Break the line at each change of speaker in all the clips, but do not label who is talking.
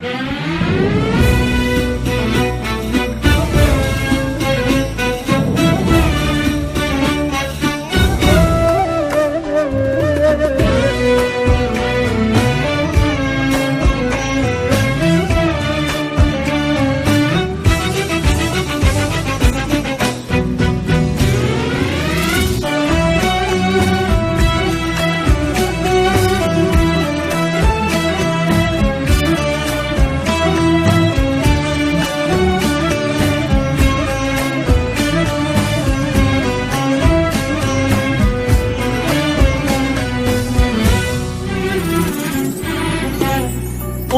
Yeah.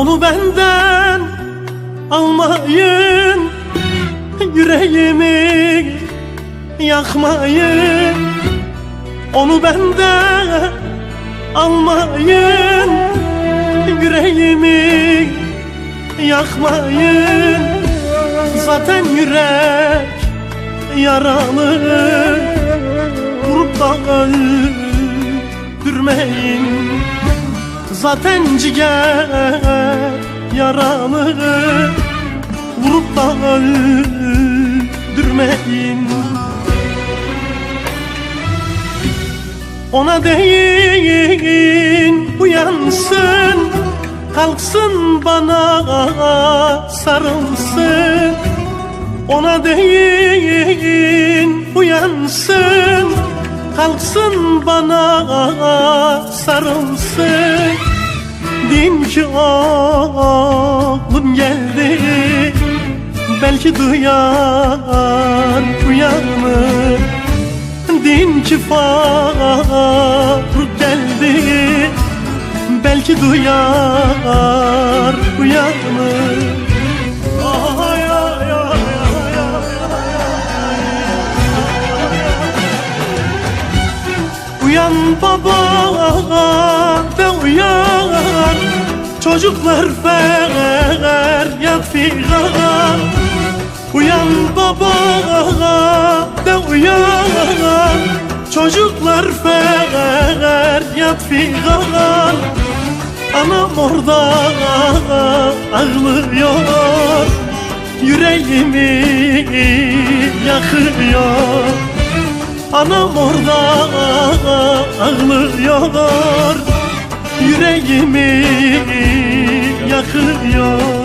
Onu benden almayın Yüreğimi yakmayın. Onu benden almayın Yüreğimi yakmayın. Zaten yürek yaralı Vurup da öldürmeyin Zaten ciğer yaralı Vurup da öldürmeyin. Ona deyin uyansın Kalksın bana sarılsın. Ona deyin uyansın Kalksın bana sarılsın Deyin ki oğlum geldi. Belki duyar uyanır Deyin ki Faruk geldi. Belki duyar ay, Uyan baba ve uyan Çocuklar feryat figan Uyan baba ve uyan Çocuklar feryat figan Anam orada ağlıyor. Yüreğimi yakıyor. Anam orada ağlıyor Yüreğimi yakıyor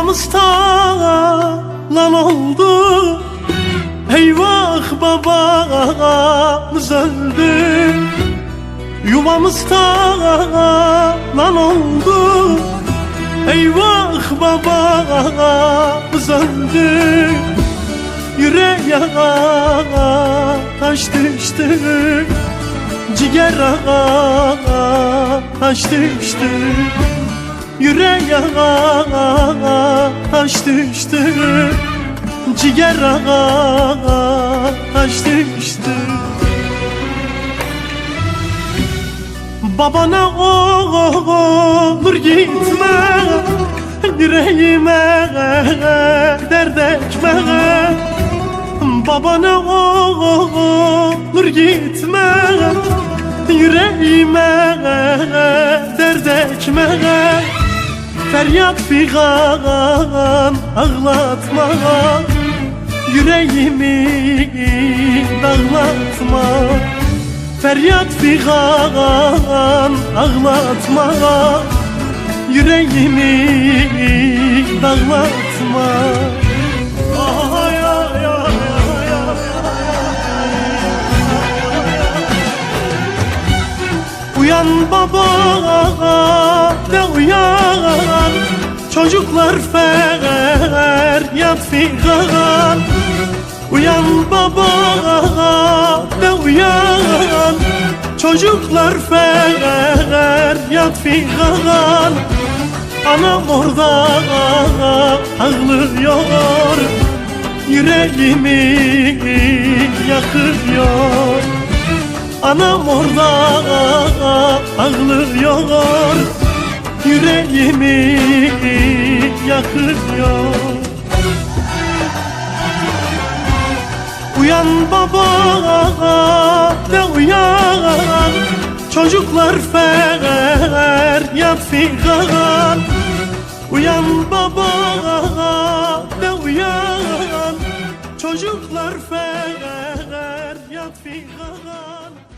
Yuvamız talan oldu. Eyvah babamız öldü. Yuvamız talan oldu. Eyvah babamız öldü. Yüreğe taş düştü. Ciğere taş düştü Yüreğe taş düştü. Ciğere taş düştü. Babana olur gitme Yüreğime dert ekme Babana olur gitme Yüreğime dert ekme Feryat figan ağlatma. Yüreğimi dağlatma. Feryat figan ağlatma. Yüreğimi dağlatma Uyan baba ve uyan Çocuklar feryat figan Uyan baba de uyan Çocuklar feryat figan Anam orada ağlıyor Yüreğimi yakıyor Anam orada ağlıyor Yüreğimi yakıyor. Uyan baba de uyan? Çocuklar feryat figan. Uyan baba de uyan? Çocuklar feryat figan